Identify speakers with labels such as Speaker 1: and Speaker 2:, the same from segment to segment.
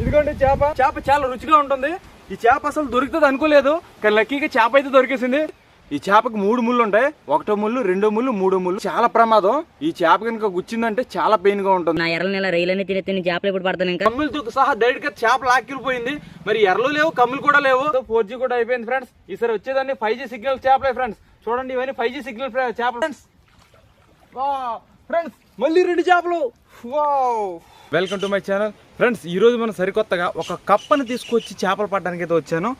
Speaker 1: ఇదిగోండి చేప. చేప చాలా రుచిగా ఉంటుంది. ఈ చేప అసలు దొరుకుతుంది అనుకోలేదు కానీ లక్కీగా చేప అయితే దొరికేసింది. ఈ చేపకి మూడు ముళ్ళు ఉంటాయి. ఒకటో ముళ్ళు రెండో ముళ్ళు మూడో ముళ్ళు. చాలా ప్రమాదం. ఈ చేప కనుక గుచ్చిందంటే చాలా పెయిన్గా ఉంటుంది.
Speaker 2: నా ఎర్ర నెల రైలన్నీ తిని తిని చేపలు ఎప్పుడు పడతాను ఇంకా?
Speaker 1: కమ్ములతో సహా డైరెక్ట్గా చేప లాక్కిరిపోయింది మరి ఎర్రలు లేవు కమ్ములు కూడా లేవు. ఫోర్ జీ కూడా అయిపోయింది ఫ్రెండ్స్. ఈసారి వచ్చేదాన్ని ఫైవ్ జీ సిగ్నల్ చేపలే ఫ్రెండ్స్. చూడండి ఇవన్నీ ఫైవ్ జీ సిగ్నల్ చేపలు. ఫ్రెండ్స్. ఫ్రెండ్స్ మళ్ళీ రెండు చేపలు. Welcome to my channel. Friends ఈరోజు మనం సరికొత్తగా ఒక కప్పని తీసుకొచ్చి చేపలు పట్టడానికి అయితే వచ్చాను.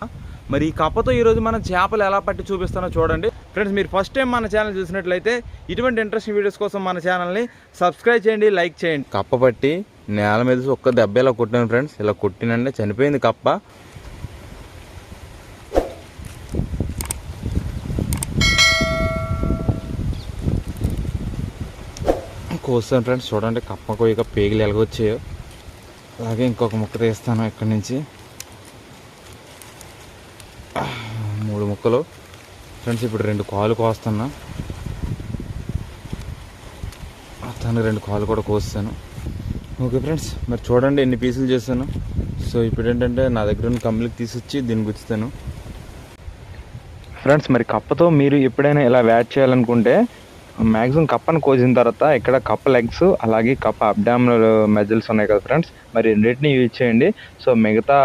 Speaker 1: మరి ఈ కప్పతో ఈరోజు మనం చేపలు ఎలా పట్టి చూపిస్తానో చూడండి. ఫ్రెండ్స్ మీరు ఫస్ట్ టైం మన ఛానల్ చూసినట్లయితే ఇటువంటి ఇంట్రెస్టింగ్ వీడియోస్ కోసం మన ఛానల్ని సబ్స్క్రైబ్ చేయండి లైక్ చేయండి.
Speaker 3: కప్ప పట్టి నేల మీద ఒక్క దెబ్బ ఇలా కొట్టాను ఫ్రెండ్స్. ఇలా కొట్టినంటే చనిపోయింది కప్ప. కోస్తాను ఫ్రెండ్స్. చూడండి కప్ప కొయ్యక పేగులు ఎలాగొచ్చాయో. అలాగే ఇంకొక ముక్క తీస్తాను ఇక్కడి నుంచి. మూడు ముక్కలు. ఫ్రెండ్స్ ఇప్పుడు రెండు కాలు కోస్తున్నా. తను రెండు కాలు కూడా కోస్తాను. ఓకే ఫ్రెండ్స్ మరి చూడండి ఎన్ని పీసులు చేశాను. సో ఇప్పుడు ఏంటంటే నా దగ్గర ఉన్న కంప్లీట్ తీసుకొచ్చి దీన్ని గుచ్చుతాను.
Speaker 4: ఫ్రెండ్స్ మరి కప్పతో మీరు ఎప్పుడైనా ఇలా వ్యాట్ చేయాలనుకుంటే మ్యాక్సిమం కప్పను కోసిన తర్వాత ఇక్కడ కప్ప లెగ్స్ అలాగే కప్ప అబ్డామినల్ మెజల్స్ ఉన్నాయి కదా ఫ్రెండ్స్? మరి రెండింటిని యూజ్ చేయండి. సో మిగతా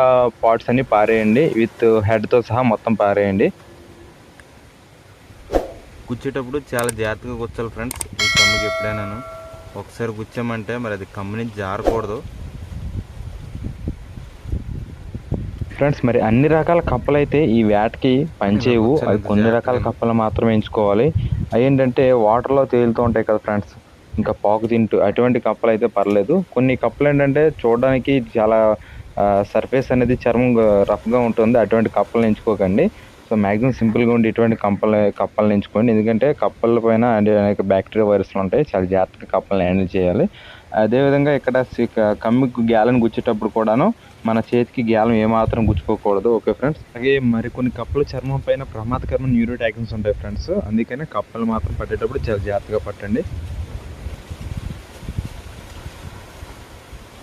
Speaker 4: పార్ట్స్ అన్ని పారేయండి. విత్ హెడ్తో సహా మొత్తం పారేయండి.
Speaker 3: గుచ్చేటప్పుడు చాలా జాగ్రత్తగా గుచ్చాలి ఫ్రెండ్స్. ఈ కమ్ముకి ఎప్పుడైనాను. ఒకసారి గుచ్చామంటే మరి అది కమ్ము నుంచి జారకూడదు.
Speaker 4: ఫ్రెండ్స్ మరి అన్ని రకాల కప్పలు అయితే ఈ వ్యాట్కి పనిచేయవు. అవి కొన్ని రకాల కప్పలు మాత్రమే ఎంచుకోవాలి. అవి ఏంటంటే వాటర్లో తేలుతూ ఉంటాయి కదా ఫ్రెండ్స్ ఇంకా పాకు తింటూ అటువంటి కప్పలు అయితే పర్లేదు. కొన్ని కప్పలు ఏంటంటే చూడడానికి చాలా సర్ఫేస్ అనేది చర్మం రఫ్గా ఉంటుంది. అటువంటి కప్పలను ఎంచుకోకండి. సో మ్యాక్సిమం సింపుల్గా ఉండి ఇటువంటి కప్పలు కప్పలను ఎంచుకోండి. ఎందుకంటే కప్పల పైన అనే- అనేక బ్యాక్టీరియా వైరస్లు ఉంటాయి. చాలా జాగ్రత్తగా కప్పలను హ్యాండిల్ చేయాలి. అదేవిధంగా ఇక్కడ సి- క- కమ్మికి గ్యాలను గుచ్చేటప్పుడు కూడాను మన చేతికి గ్యాలం ఏమాత్రం గుచ్చుకోకూడదు ఓకే ఫ్రెండ్స్? అలాగే మరి కొన్ని కప్పల చర్మం పైన ప్రమాదకరమైన న్యూరోటాక్సిన్స్ ఉంటాయి ఫ్రెండ్స్. అందుకనే కప్పలు మాత్రం పట్టేటప్పుడు చాలా జాగ్రత్తగా పట్టండి.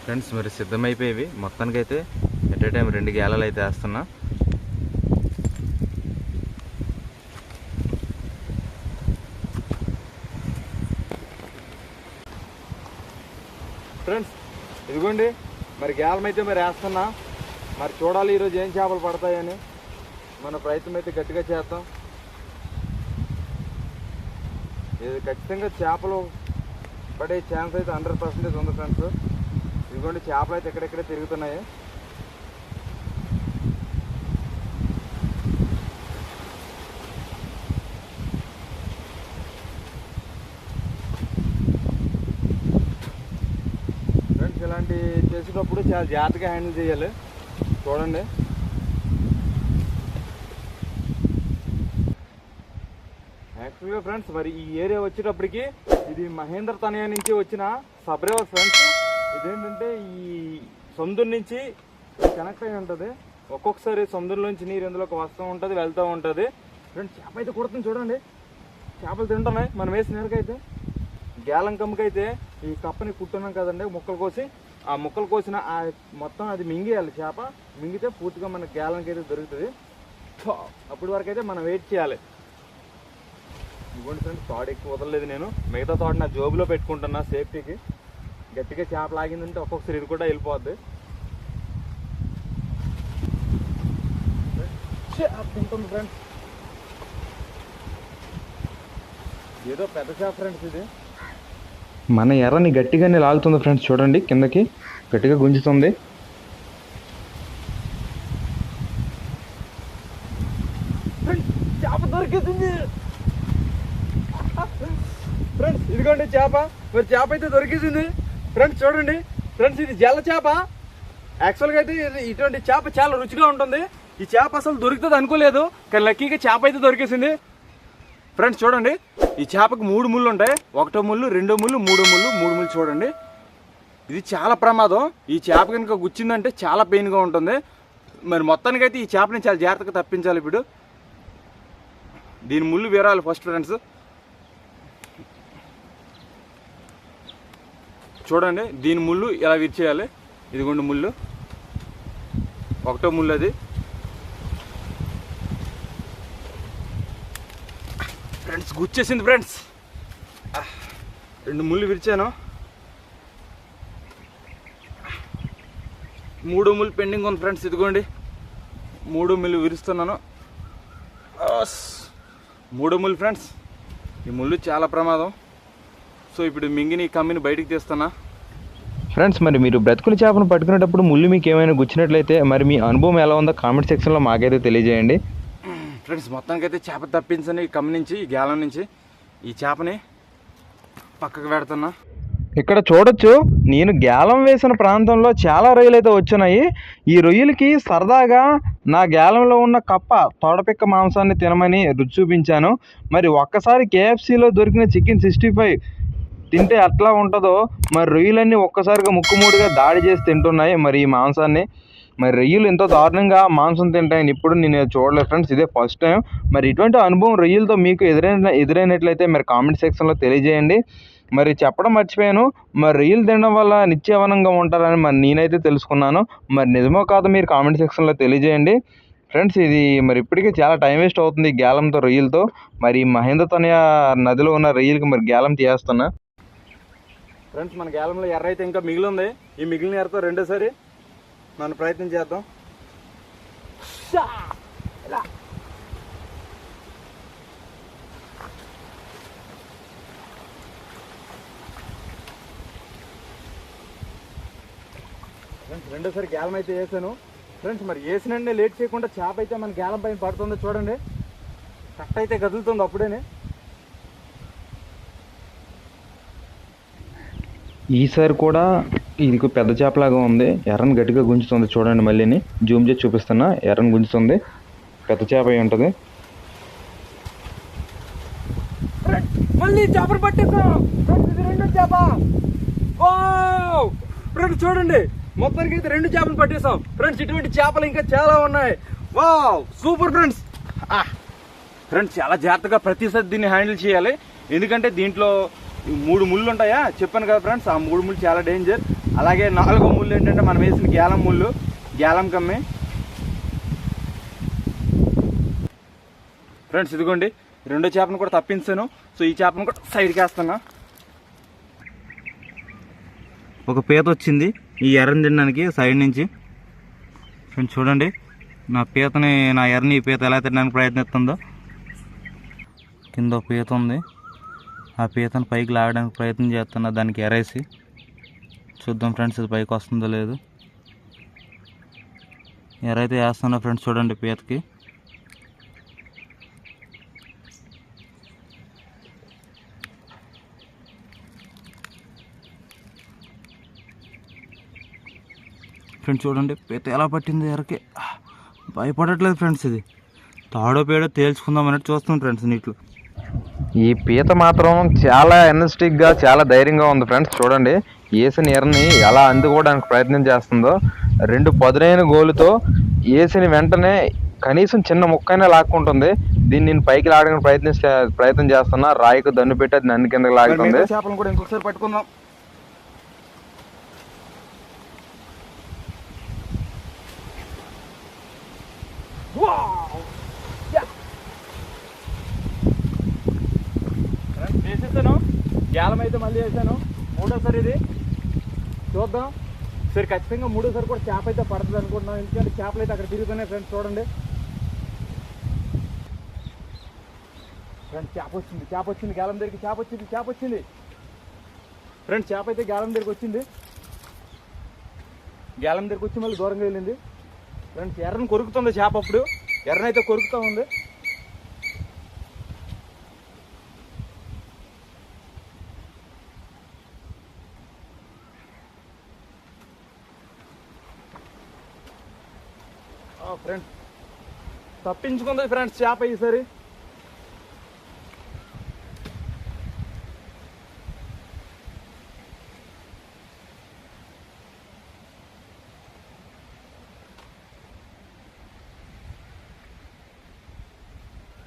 Speaker 3: ఫ్రెండ్స్ మరి సిద్ధమైపోయేవి. మొత్తానికైతే ఎట్ ఏ టైం రెండు గేలలు అయితే వేస్తున్నా.
Speaker 1: ఫ్రెండ్స్ ఇదిగోండి. మరి గ్యాలం అయితే మరి వేస్తున్నా. మరి చూడాలి ఈరోజు ఏం చేపలు పడతాయని. మన ప్రయత్నం అయితే గట్టిగా చేద్దాం. ఇది ఖచ్చితంగా చేపలు పడే ఛాన్స్ అయితే హండ్రెడ్ పర్సెంటేజ్ ఉంది ఫ్రెండ్స్ ఇదిగోండి చేపలు అయితే ఎక్కడెక్కడే తిరుగుతున్నాయి ఫ్రెండ్స్ ఇలాంటి చేసేటప్పుడు చాలా జాగ్రత్తగా హ్యాండిల్ చేయాలి. చూడండి. యాక్చువల్గా ఫ్రెండ్స్ మరి ఈ ఏరియా వచ్చేటప్పటికి ఇది మహేంద్ర తనయా నుంచి వచ్చిన సబ్రేవర్ ఫ్రెండ్స్. ఇదేంటంటే ఈ సొందు నుంచి కనెక్ట్ అయి ఉంటుంది. ఒక్కొక్కసారి సొందులోంచి నీరు ఇందులోకి వస్తూ ఉంటుంది వెళ్తూ ఉంటుంది. ఫ్రెండ్స్ చేప అయితే కుడుతుంది చూడండి. చేపలు తింటున్నాయి. మనం వేసిన నేరకైతే గేలం కమ్మకైతే ఈ కప్పని కుట్టున్నాం కదండి ముక్కలు కోసి. ఆ ముక్కలు కోసిన ఆ మొత్తం అది మింగేయాలి చేప. మింగితే పూర్తిగా మన గ్యాలన్కి అయితే దొరుకుతుంది అప్పటి వరకు అయితే మనం వెయిట్ చేయాలి. ఇవ్వండి ఫ్రెండ్స్ తాడు ఎక్కువ వదలలేదు నేను. మిగతా తాడు నా జోబులో పెట్టుకుంటున్నా సేఫ్టీకి. గట్టిగా చేప లాగిందంటే ఒక్కొక్కసారి ఇది కూడా వెళ్ళిపోద్ది. తింటుంది ఫ్రెండ్స్. ఏదో పెద్ద చేప ఫ్రెండ్స్ ఇది.
Speaker 4: మన ఎర్రని గట్టిగానే లాగుతుంది ఫ్రెండ్స్ చూడండి కిందకి. గట్టిగా గుంజుతుంది.
Speaker 1: ఫ్రెండ్స్ చేప దొరికింది ఫ్రెండ్స్ ఇదిగోండి చేప. మరి చేప అయితే దొరికింది ఫ్రెండ్స్ చూడండి. ఫ్రెండ్స్ ఇది జల్ల చేప. యాక్చువల్గా అయితే ఇటువంటి చేప చాలా రుచిగా ఉంటుంది. ఈ చేప అసలు దొరుకుతుంది అనుకోలేదు కానీ లక్కీగా చేప అయితే దొరికేసింది. ఫ్రెండ్స్ చూడండి. ఈ చేపకు మూడు ముళ్ళు ఉంటాయి. ఒకటో ముళ్ళు రెండో ముళ్ళు మూడో ముళ్ళు మూడు ముళ్ళు చూడండి. ఇది చాలా ప్రమాదం. ఈ చేప కనుక గుచ్చిందంటే చాలా పెయిన్గా ఉంటుంది. మరి మొత్తానికైతే ఈ చేపని చాలా జాగ్రత్తగా తప్పించాలి ఇప్పుడు. దీని ముళ్ళు వేరాలి ఫస్ట్ ఫ్రెండ్స్ చూడండి దీని ముళ్ళు ఇలా విరిచేయాలి. ఇదిగోండి ముళ్ళు. ఒకటో ముళ్ళు అది. ఫ్రెండ్స్ గుచ్చేసింది ఫ్రెండ్స్ రెండు ముళ్ళు విరిచాను. మూడు ముళ్ళు పెండింగ్ ఉంది ఫ్రెండ్స్ ఇదిగోండి. మూడు ముళ్ళు విరుస్తున్నాను. మూడు ముళ్ళు ఫ్రెండ్స్ ఈ ముళ్ళు చాలా ప్రమాదం. సో ఇప్పుడు మింగిని కమ్మిని బయటికి తీస్తున్నా.
Speaker 4: ఫ్రెండ్స్ మరి మీరు బ్రతుకుని చేపను పట్టుకునేటప్పుడు ముళ్ళు మీకు ఏమైనా గుచ్చినట్లయితే మరి మీ అనుభవం ఎలా ఉందో కామెంట్ సెక్షన్లో మాకైతే తెలియజేయండి.
Speaker 1: ఫ్రెండ్స్ మొత్తానికైతే చేప తప్పించని ఈ కమ్మి నుంచి ఈ గేలం నుంచి ఈ చేపని పక్కకు పెడుతున్నా.
Speaker 4: ఇక్కడ చూడొచ్చు నేను గేలం వేసిన ప్రాంతంలో చాలా రొయ్యలు అయితే వచ్చినాయి ఈ రొయ్యలకి సరదాగా నా గేలంలో ఉన్న కప్ప తోడపిక్క మాంసాన్ని తినమని రుచి చూపించాను. మరి ఒక్కసారి కేఎఫ్సీలో దొరికిన చికెన్ సిక్స్టీ ఫైవ్ తింటే ఎట్లా ఉంటుందో మరి రొయ్యలన్నీ ఒక్కసారిగా ముక్కుమూడిగా దాడి చేసి తింటున్నాయి మరి ఈ మాంసాన్ని. మరి రొయ్యలు ఎంతో దారుణంగా మాంసం తింటాయని ఇప్పుడు నేను చూడలేదు ఫ్రెండ్స్ ఇదే ఫస్ట్ టైం మరి ఇటువంటి అనుభవం రొయ్యలతో మీకు ఎదురైన ఎదురైనట్లయితే మరి కామెంట్ సెక్షన్లో తెలియజేయండి. మరి చెప్పడం మర్చిపోయాను. మరి రొయ్యలు తినడం వల్ల నిత్యవనంగా ఉంటారని మరి నేనైతే తెలుసుకున్నాను. మరి నిజమో కాదో మీరు కామెంట్ సెక్షన్లో తెలియజేయండి. ఫ్రెండ్స్ ఇది మరి ఇప్పటికే చాలా టైం వేస్ట్ అవుతుంది గ్యాలంతో రొయ్యలతో. మరి మహేంద్ర తనయ నదిలో ఉన్న రొయ్యలకి మరి గ్యాలం తీయేస్తున్నా
Speaker 1: ఫ్రెండ్స్ మన గ్యాలంలో ఎర్ర అయితే ఇంకా మిగిలి ఉంది. ఈ మిగిలిన ఎర్రతో రెండోసారి మనం ప్రయత్నం చేద్దాం. ఫ్రెండ్స్ రెండోసారి గేలం అయితే వేసాను. ఫ్రెండ్స్ మరి వేసినండి లేట్ చేయకుండా చేప అయితే మన గేలం పైన పడుతుందో చూడండి. కట్ట అయితే కదులుతుంది అప్పుడేనే.
Speaker 4: ఈసారి కూడా ఇది పెద్ద చేపలాగా ఉంది. ఎర్రని గట్టిగా గుంజుతుంది చూడండి మళ్ళీని. జూమ్ చేసి చూపిస్తున్నా. ఎర్రని గుంజుతుంది. పెద్ద చేప అయి ఉంటుంది.
Speaker 1: మళ్ళీ చేపలు పట్టేసాం ఫ్రెండ్స్ ఇది చేప. ఓ ఫ్రెండ్స్ చూడండి. మొత్తానికి అయితే రెండు చేపలు పట్టేసాం ఫ్రెండ్స్ ఇటువంటి చేపలు ఇంకా చాలా ఉన్నాయి. వావ్! Super friends. ఆ! ఫ్రెండ్స్ చాలా జాగ్రత్తగా ప్రతిసారి దీన్ని హ్యాండిల్ చేయాలి. ఎందుకంటే దీంట్లో మూడు ముళ్ళు ఉంటాయా? చెప్పాను కదా ఫ్రెండ్స్ ఆ మూడు ముళ్ళు చాలా డేంజర్. అలాగే నాలుగో ముళ్ళు ఏంటంటే మనం వేసిన గ్యాలం ముళ్ళు గ్యాలం కమ్మి. ఫ్రెండ్స్ ఇదిగోండి రెండో చేపను కూడా తప్పించాను. సో ఈ చేపను కూడా సైడ్కి వేస్తున్నా. ఒక పీత వచ్చింది ఈ ఎర్రని తినడానికి సైడ్ నుంచి. ఫ్రెండ్స్ చూడండి నా పీతని నా ఎర్రని ఈ పీత ఎలా తినడానికి ప్రయత్నిస్తుందో. కింద ఒక పీత ఉంది. ఆ పీతను పైకి లాగడానికి ప్రయత్నం చేస్తున్నా దానికి ఎరేసి. చూద్దాం ఫ్రెండ్స్ ఇది పైకి వస్తుందో లేదు. ఎరైతే వేస్తున్నా ఫ్రెండ్స్ చూడండి పీతకి. ఫ్రెండ్స్ చూడండి పీత ఎలా పట్టింది ఎరకి. భయపడట్లేదు ఫ్రెండ్స్ ఇది. తాడో పేడో తేల్చుకుందాం అన్నట్టు చూస్తాం ఫ్రెండ్స్ నీటిలో.
Speaker 4: ఈ పీత మాత్రం చాలా ఎనర్జెటిక్గా చాలా ధైర్యంగా ఉంది ఫ్రెండ్స్ చూడండి. ఏసిన ఎర్రని ఎలా అందుకోవడానికి ప్రయత్నం చేస్తుందో రెండు పదునైన గోలుతో ఏసిన వెంటనే కనీసం చిన్న ముక్కైనా లాక్కుంటుంది. దీన్ని నేను పైకి లాగడానికి ప్రయత్నం ప్రయత్నం చేస్తున్నా. రాయికి దన్ను పెట్టి అది నన్ను కిందకి లాగుతుంది.
Speaker 1: చేపలను కూడా ఇంకొకసారి పట్టుకుందాం. వేసేసాను. గ్యాలం అయితే మళ్ళీ వేసాను. మూడోసారి ఇది. చూద్దాం. సరే ఖచ్చితంగా మూడోసారి కూడా చేప అయితే పడుతుంది అనుకుంటున్నాం. ఎందుకంటే చేపలు అయితే అక్కడ తిరుగుతున్నాయి ఫ్రెండ్స్ చూడండి. ఫ్రెండ్స్ చేప వచ్చింది చేప వచ్చింది గాలం దగ్గరికి చేప వచ్చింది చేప వచ్చింది. ఫ్రెండ్స్ చేప అయితే గాలం దగ్గరికి వచ్చింది. గాలం దగ్గరికి వచ్చి మళ్ళీ దూరంగా వెళ్ళింది. ఫ్రెండ్స్ ఎర్రను కొరుకుతుంది చేప అప్పుడు. ఎర్రనైతే కొరుకుతూ ఉంది. ఫ్రెండ్స్ తప్పించుకుంది ఫ్రెండ్స్ చేప ఈసారి.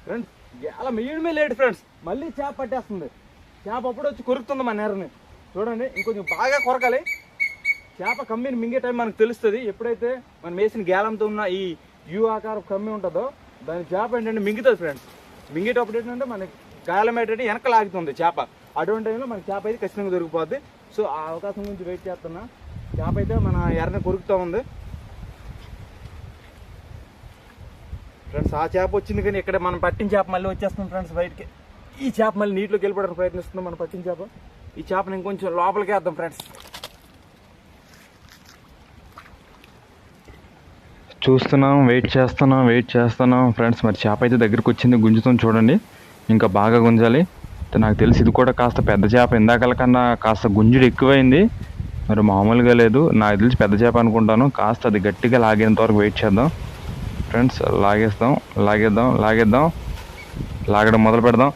Speaker 1: ఫ్రెండ్స్ ఎలా మీయడమే లేడు ఫ్రెండ్స్ మళ్ళీ చేప పట్టేస్తుంది. చేప అప్పుడు వచ్చి కొరుకుతుంది మన నేరని చూడండి ఇంకొంచెం బాగా కొరకాలి. చేప కమ్మిని మింగే టైం మనకు తెలుస్తుంది. ఎప్పుడైతే మనం వేసిన గేలంతో ఉన్న ఈ యూ ఆకారం కమ్మి ఉంటుందో దాని చేప ఏంటంటే మింగుతుంది ఫ్రెండ్స్ మింగేటప్పుడు ఏంటంటే మనకి గాలం ఏంటంటే వెనక లాగుతుంది చేప. అటువంటి టైంలో మనకి చేప అయితే ఖచ్చితంగా దొరికిపోద్ది. సో ఆ అవకాశం గురించి వెయిట్ చేస్తున్నా. చేప అయితే మన ఎర్రని కొరుకుతూ ఉంది. ఫ్రెండ్స్ ఆ చేప వచ్చింది కానీ ఇక్కడ మనం పట్టిన చేప మళ్ళీ వచ్చేస్తుంది ఫ్రెండ్స్ బయటికి. ఈ చేప మళ్ళీ నీటిలోకి వెళ్ళిపోవడానికి ప్రయత్నిస్తుంది మనం పట్టిన చేప. ఈ చేపని ఇంకొంచెం లోపలికి వేద్దాం ఫ్రెండ్స్
Speaker 4: చూస్తున్నాం వెయిట్ చేస్తున్నాం వెయిట్ చేస్తున్నాం. ఫ్రెండ్స్ మరి చేప అయితే దగ్గరికి వచ్చింది. గుంజుతాం చూడండి. ఇంకా బాగా గుంజాలి. నాకు తెలిసి ఇది కూడా కాస్త పెద్ద చేప ఇందాకల కన్నా కాస్త గుంజుడు ఎక్కువైంది. మరి మామూలుగా లేదు. నాకు తెలిసి పెద్ద చేప అనుకుంటాను. కాస్త అది గట్టిగా లాగేంత వరకు వెయిట్ చేద్దాం. ఫ్రెండ్స్ లాగేస్తాం లాగేద్దాం లాగేద్దాం. లాగడం మొదలు పెడదాం.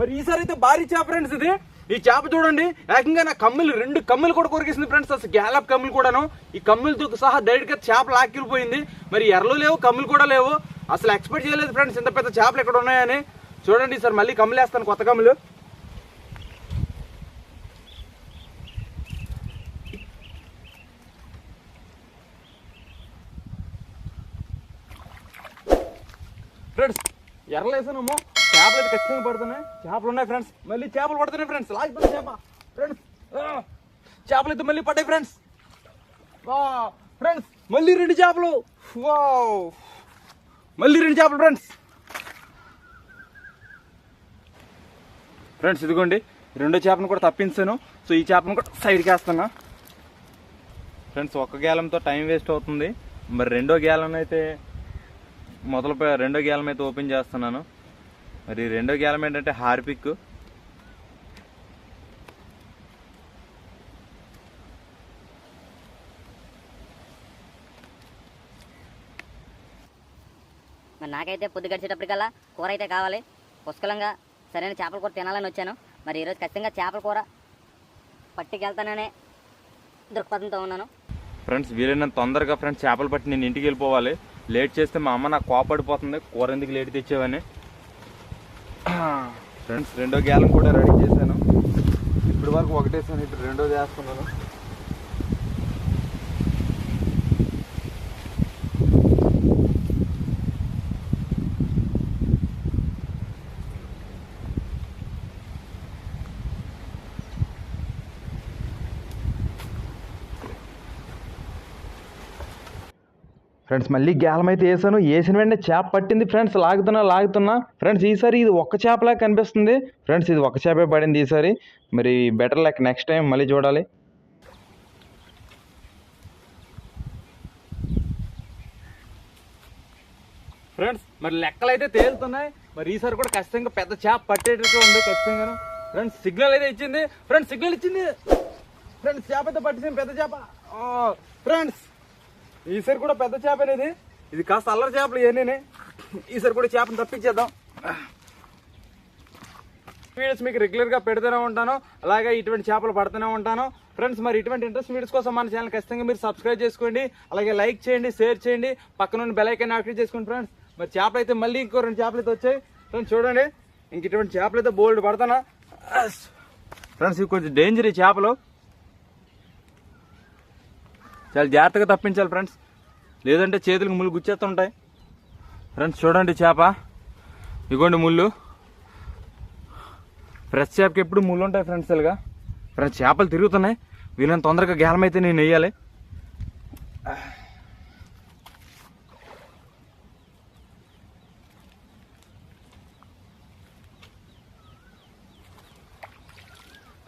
Speaker 1: మరి ఈసారి అయితే భారీ చేప ఫ్రెండ్స్ ఇది. ఈ చేప చూడండి ఏకంగా నా కమ్మిలు రెండు కమ్మిలు కూడా కొరికేసింది ఫ్రెండ్స్ అసలు గ్యాలప్ కమ్మిలు కూడాను. ఈ కమ్మిలతో సహా డైరెక్ట్గా చేప లాక్కిరిపోయింది. మరి ఎర్రలు లేవు కమ్మిలు కూడా లేవు. అసలు ఎక్స్పెక్ట్ చేయలేదు ఫ్రెండ్స్ ఇంత పెద్ద చేపలు ఎక్కడ ఉన్నాయని. చూడండి సార్ మళ్ళీ కమ్ములు వేస్తాను కొత్త కమ్ములు ఫ్రెండ్స్ ఎర్రలేసానమ్మో చేపలు అయితే ఖచ్చితంగా పడుతున్నాయి. చేపలు ఉన్నాయి ఫ్రెండ్స్ మళ్ళీ చేపలు పడుతున్నాయి ఫ్రెండ్స్ లాస్ట్ చేప. ఫ్రెండ్స్ చేపలు అయితే మళ్ళీ పడ్డాయి ఫ్రెండ్స్ వా ఫ్రెండ్స్ మళ్ళీ రెండు చేపలు. వావ్. మళ్ళీ రెండు చేపలు ఫ్రెండ్స్ ఫ్రెండ్స్ ఇదిగోండి. రెండో చేపను కూడా తప్పించాను. సో ఈ చేపను కూడా సైడ్కి వేస్తున్నా ఫ్రెండ్స్ ఒక్క గ్యాలంతో టైం వేస్ట్ అవుతుంది. మరి రెండో గ్యాలం అయితే మొదలుపై రెండో గ్యాలం అయితే ఓపెన్ చేస్తున్నాను. మరి రెండో గేలం ఏంటంటే హార్పిక్.
Speaker 2: మరి నాకైతే పొద్దు గడిచేటప్పటికల్లా కూర అయితే కావాలి. పుష్కలంగా సరైన చేపల కూర తినాలని వచ్చాను. మరి ఈరోజు ఖచ్చితంగా చేపల కూర పట్టుకెళ్తాననే దృక్పథంతో ఉన్నాను.
Speaker 1: ఫ్రెండ్స్ వీలైనంత తొందరగా ఫ్రెండ్స్ చేపలు పట్టి నేను ఇంటికి వెళ్ళిపోవాలి. లేట్ చేస్తే మా అమ్మ నాకు కోపడిపోతుంది. కూర ఎందుకు లేట్ తెచ్చేవని. ఫ్రెండ్స్ రెండో గ్యాలం కూడా రెడీ చేశాను. ఇప్పటి వరకు ఒకటేసాను ఇప్పుడు రెండోది వేస్తున్నాను
Speaker 4: ఫ్రెండ్స్ మళ్ళీ గేలం అయితే వేసాను వేసిన వెంటనే చేప పట్టింది. ఫ్రెండ్స్ లాగుతున్నా లాగుతున్నా. ఫ్రెండ్స్ ఈసారి ఇది ఒక్క చేపలా కనిపిస్తుంది. ఫ్రెండ్స్ ఇది ఒక చేపే పడింది ఈసారి. మరి బెటర్ లైక్ నెక్స్ట్ టైం మళ్ళీ చూడాలి.
Speaker 1: ఫ్రెండ్స్ మరి లెక్కలు అయితే తేలుతున్నాయి. మరి ఈసారి కూడా ఖచ్చితంగా పెద్ద చేప పట్టేటట్టు ఉంది ఖచ్చితంగా ఫ్రెండ్స్ సిగ్నల్ అయితే ఇచ్చింది. ఫ్రెండ్స్ సిగ్నల్ ఇచ్చింది. ఫ్రెండ్స్ చేప అయితే పట్టింది. పెద్ద చేప. Oh, ఫ్రెండ్స్ ఈసారి కూడా పెద్ద చేప అనేది. ఇది కాస్త అల్లరి చేపలు ఇవన్నీ. ఈసారి కూడా చేపను తప్పించేద్దాం. వీడియోస్ మీకు రెగ్యులర్గా పెడుతూనే ఉంటాను. అలాగే ఇటువంటి చేపలు పడుతూనే ఉంటాను. ఫ్రెండ్స్ మరి ఇటువంటి ఇంట్రెస్ట్ వీడియోస్ కోసం మన ఛానల్ ఖచ్చితంగా మీరు సబ్స్క్రైబ్ చేసుకోండి. అలాగే లైక్ చేయండి షేర్ చేయండి. పక్కన బెల్ ఐకాన్ యాక్టివేట్ చేసుకోండి ఫ్రెండ్స్ మరి చేపలు అయితే మళ్ళీ ఇంకో రెండు చేపలు అయితే వచ్చాయి. ఫ్రెండ్స్ చూడండి. ఇంక ఇటువంటి చేపలు అయితే బోల్డ్ పడతానా? ఫ్రెండ్స్ ఇవి కొంచెం డేంజర్ ఈ చేపలు. చాలా జాగ్రత్తగా తప్పించాలి ఫ్రెండ్స్ లేదంటే చేతులకు ముళ్ళు గుచ్చేస్తుంటాయి. ఫ్రెండ్స్ చూడండి చేప. ఇగోండి ముళ్ళు. ఫ్రెష్ చేపకి ఎప్పుడు ముళ్ళు ఉంటాయి ఫ్రెండ్స్ ఇలాగా ఫ్రెండ్స్ చేపలు తిరుగుతున్నాయి. వీళ్ళని తొందరగా గ్యాలం అయితే నేను వేయాలి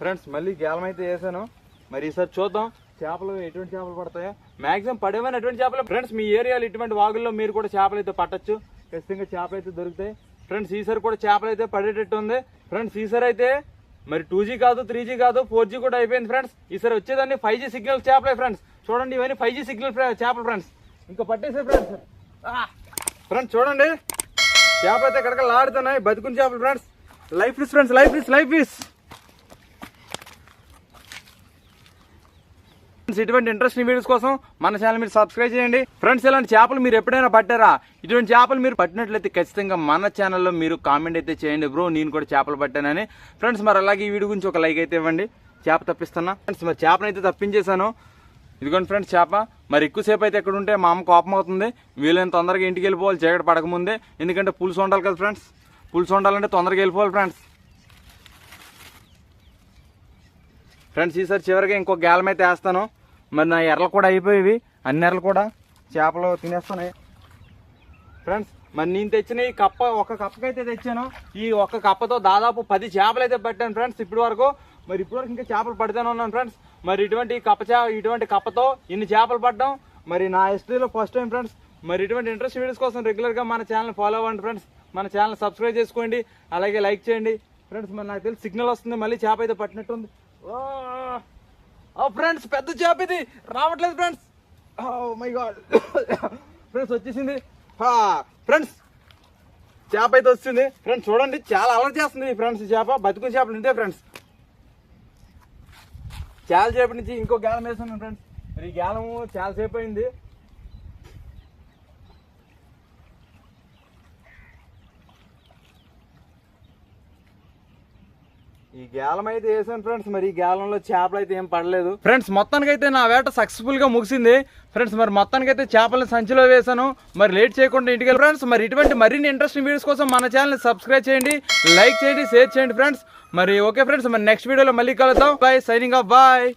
Speaker 1: ఫ్రెండ్స్ మళ్ళీ గ్యాలం అయితే వేసాను. మరి ఈసారి చూద్దాం. చేపలు ఎటువంటి చేపలు పడతాయో? మాక్సిమం పడేవని ఎటువంటి చేపలు? ఫ్రెండ్స్ మీ ఏరియాలో ఇటువంటి వాగుల్లో మీరు కూడా చేపలు అయితే పట్టచ్చు. ఖచ్చితంగా చేపలు అయితే దొరుకుతాయి. ఫ్రెండ్స్ ఈసారి కూడా చేపలు అయితే పడేటట్టు ఉంది. ఫ్రెండ్స్ ఈసారి అయితే మరి టూ జీ కాదు త్రీ జీ కాదు ఫోర్ జీ కూడా అయిపోయింది ఫ్రెండ్స్ ఈసారి వచ్చేదాన్ని ఫైవ్ జీ సిగ్నల్ చేపలే ఫ్రెండ్స్ చూడండి ఇవన్నీ ఫైవ్ జీ సిగ్నల్ చేపలు ఫ్రెండ్స్ ఇంకా పట్టేసే ఫ్రెండ్స్ ఫ్రెండ్స్ చూడండి. చేపలు అయితే ఎక్కడికల్లా ఆడుతున్నాయి బతుకుని చేపలు friends life fish friends life fish life is friends ఇటువంటి ఇంట్రెస్టింగ్ వీడియోస్ కోసం మన ఛానల్ మీరు సబ్స్క్రైబ్ చేయండి. ఫ్రెండ్స్ ఇలాంటి చేపలు మీరు ఎప్పుడైనా పట్టారా? ఇటువంటి చేపలు మీరు పట్టినట్లయితే ఖచ్చితంగా మన ఛానల్లో మీరు కామెంట్ అయితే చేయండి బ్రో నేను కూడా చేపలు పట్టానని. ఫ్రెండ్స్ మరి అలాగే ఈ వీడియో గురించి ఒక లైక్ అయితే ఇవ్వండి. చేప తప్పిస్తున్నా. ఫ్రెండ్స్ మరి చేపనైతే తప్పించేశాను. ఇదిగోండి ఫ్రెండ్స్ చేప. మరి ఎక్కువసేపు అయితే ఎక్కడ ఉంటే మా అమ్మ కోపం అవుతుంది. వీలైన తొందరగా ఇంటికి వెళ్ళిపోవాలి చీకటి పడకముందే ఎందుకంటే పులుసు ఉండాలి కదా ఫ్రెండ్స్ పులుసు ఉండాలంటే తొందరగా వెళ్ళిపోవాలి ఫ్రెండ్స్ ఫ్రెండ్స్ ఈసారి చివరిగా ఇంకో గ్యాలమైతే అయితే వేస్తాను. మరి నా ఎర్రలు కూడా అయిపోయేవి. అన్ని ఎర్రలు కూడా చేపలు తినేస్తున్నాయి. ఫ్రెండ్స్ మరి నేను తెచ్చిన ఈ కప్ప ఒక కప్పకైతే తెచ్చాను. ఈ ఒక్క కప్పతో దాదాపు పది చేపలు అయితే పట్టాను ఫ్రెండ్స్ ఇప్పటి వరకు మరి ఇప్పటి వరకు ఇంకా చేపలు పడుతూనే ఉన్నాను ఫ్రెండ్స్ మరి ఇటువంటి కప్ప చే ఇటువంటి కప్పతో ఇన్ని చేపలు పడ్డం. మరి నా హిస్టరీలో ఫస్ట్ టైం ఫ్రెండ్స్ మరి ఇటువంటి ఇంట్రెస్ట్ వీడియోస్ కోసం రెగ్యులర్గా మన ఛానల్ ఫాలో అవ్వండి ఫ్రెండ్స్ మన ఛానల్ సబ్స్క్రైబ్ చేసుకోండి. అలాగే లైక్ చేయండి. ఫ్రెండ్స్ మరి నాకు తెలిసి సిగ్నల్ వస్తుంది మళ్ళీ చేప అయితే పట్టినట్టుంది. ఓ! ఫ్రెండ్స్ పెద్ద చేప ఇది. రావట్లేదు ఫ్రెండ్స్ మై గాడ్ ఫ్రెండ్స్ వచ్చేసింది. ఫ్రెండ్స్ చేప అయితే వస్తుంది. ఫ్రెండ్స్ చూడండి చాలా అలర్ చేస్తుంది ఫ్రెండ్స్ చేప. బతుకుని చేపలు ఉంటే ఫ్రెండ్స్ చాలా చేప నుంచి ఇంకో గాలం వేస్తున్నాను ఫ్రెండ్స్ మరి ఈ గాలము చాలా సేపు అయింది. ఈ గేలం అయితే వేసాను ఫ్రెండ్స్ మరి ఈ గేలంలో చేపలు అయితే ఏం పడలేదు. ఫ్రెండ్స్ మొత్తానికి అయితే నా వేట సక్సెస్ఫుల్గా ముగిసింది. ఫ్రెండ్స్ మరి మొత్తానికి అయితే చేపలను సంచిలో వేసాను. మరి లేట్ చేయకుండా ఇంటికి ఫ్రెండ్స్ మరి ఇటువంటి మరిన్ని ఇంట్రెస్టింగ్ వీడియోస్ కోసం మన ఛానల్ సబ్స్క్రైబ్ చేయండి లైక్ చేయండి షేర్ చేయండి ఫ్రెండ్స్ మరి ఓకే ఫ్రెండ్స్ మరి నెక్స్ట్ వీడియోలో మళ్ళీ కలుద్దాం. Bye signing off bye